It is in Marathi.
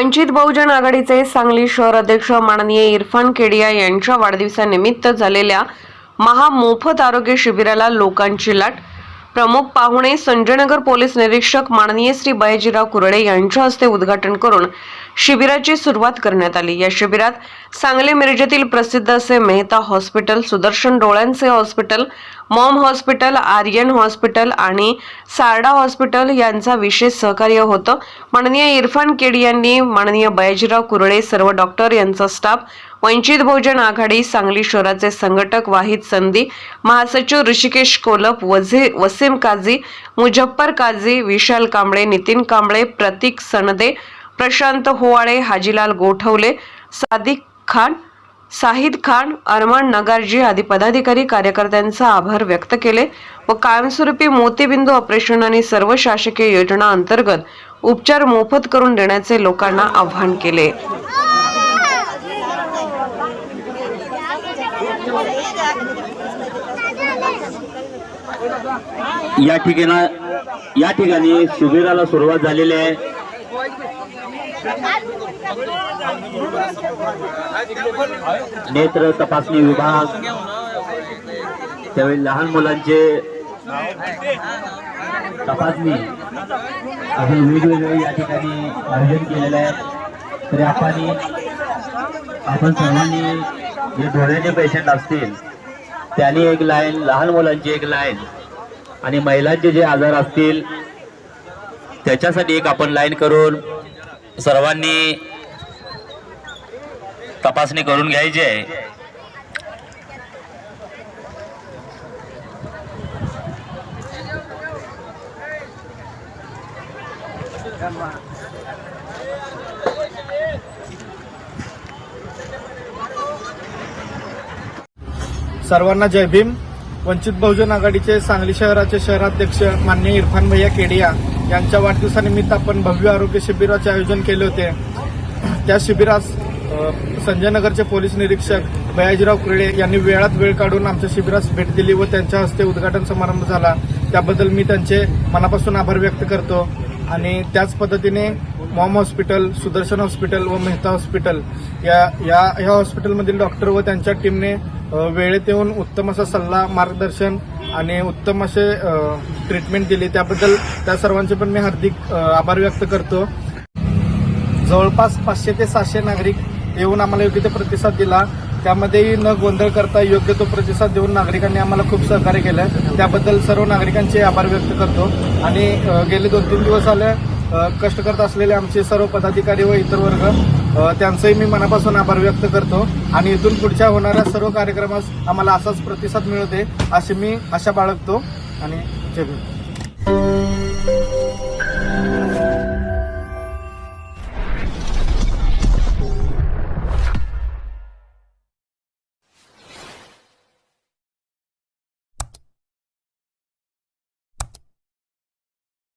वंचित बहुजन आघाडीचे सांगली शहर अध्यक्ष माननीय इरफान केडिया यांच्या वाढदिवसानिमित्त झालेल्या महामोफत आरोग्य शिबिराला लोकांची लाट. प्रमुख पाहुणे संजयनगर पोलीस निरीक्षक माननीय श्री बयाजीराव कुरडे यांच्या हस्ते उद्घाटन करून शिबिराची सुरुवात करण्यात आली. या शिबिरात सांगली मिरजेतील प्रसिद्ध असे मेहता हॉस्पिटल सुदर्शन डोळ्यांचे hospital mom hospital Aryan hospital आणि सारडा हॉस्पिटल यांचा विशेष सहकार्य होतं. माननीय इरफान केड यांनी माननीय बयाजीराव कुरळे सर्व डॉक्टर यांचा स्टाफ वंचित बहुजन आघाडी सांगली शहराचे संघटक वाहिद संधी महासचिव ऋषिकेश कोलप वझे वसीम काझी मुजफ्फर काझी विशाल कांबळे नितीन कांबळे प्रतीक सनदे प्रशांत होवाळे हाजीलाल गोठवले सादिक खान साहिद खान अरमान नगारजी आदी पदाधिकारी कार्यकर्त्यांचा आभार व्यक्त केले व कायमस्वरूपी मोतीबिंदू ऑपरेशन आणि सर्व शासकीय योजना अंतर्गत उपचार मोफत करून देण्याचे लोकांना आवाहन केले. या ठिकाणी या ठिकाणी शिबिराला सुरुवात झालेली आहे. नेत्र तपासणी विभाग त्यावेळी लहान मुलांचे तपासणी असे वेगवेगळे या ठिकाणी आयोजन केलेलं आहे. तरी आपण आपण सर्वांनी जे डोळ्याचे पेशंट असतील त्यांनी एक लाईन लहान मुलांची एक लाईन आणि महिलांचे जे आजार असतील त्याच्यासाठी एक आपण लाईन करून सर्वांनी तपासणी करून घ्यायची आहे. सर्वांना जय भीम. वंचित बहुजन आघाडीचे सांगली शहराचे शहराध्यक्ष मान्य इरफान भैया केडिया. यांच्या वाढदिवसानिमित्त आपण भव्य आरोग्य शिबिराचे आयोजन केले होते. त्या शिबिरास संजयनगरचे पोलीस निरीक्षक बयाजीराव कुरळे यांनी वेळात वेळ काढून आमच्या शिबिरास भेट दिली व त्यांच्या हस्ते उद्घाटन समारंभ झाला. त्याबद्दल मी त्यांचे मनापासून आभार व्यक्त करतो आणि त्याच पद्धतीने मॉम हॉस्पिटल सुदर्शन हॉस्पिटल व मेहता हॉस्पिटल या या ह्या हॉस्पिटलमधील डॉक्टर व त्यांच्या टीमने वेळेत येऊन उत्तम असा सल्ला मार्गदर्शन आणि उत्तम असे ट्रीटमेंट दिली. त्याबद्दल त्या सर्वांचे पण मी हार्दिक आभार व्यक्त करतो. जवळपास पाचशे ते सहाशे नागरिक येऊन आम्हाला योग्य ते प्रतिसाद दिला. त्यामध्येही न गोंधळ करता योग्य तो प्रतिसाद देऊन नागरिकांनी आम्हाला खूप सहकार्य केलं. त्याबद्दल सर्व नागरिकांचे आभार व्यक्त करतो. आणि गेले दोन तीन दिवस आले कष्ट करत असलेले आमचे सर्व पदाधिकारी व इतर वर्ग त्यांचंही मी मनापासून आभार व्यक्त करतो. आणि इथून पुढच्या होणाऱ्या सर्व कार्यक्रमास आम्हाला असाच प्रतिसाद मिळते अशी मी आशा बाळगतो. आणि जय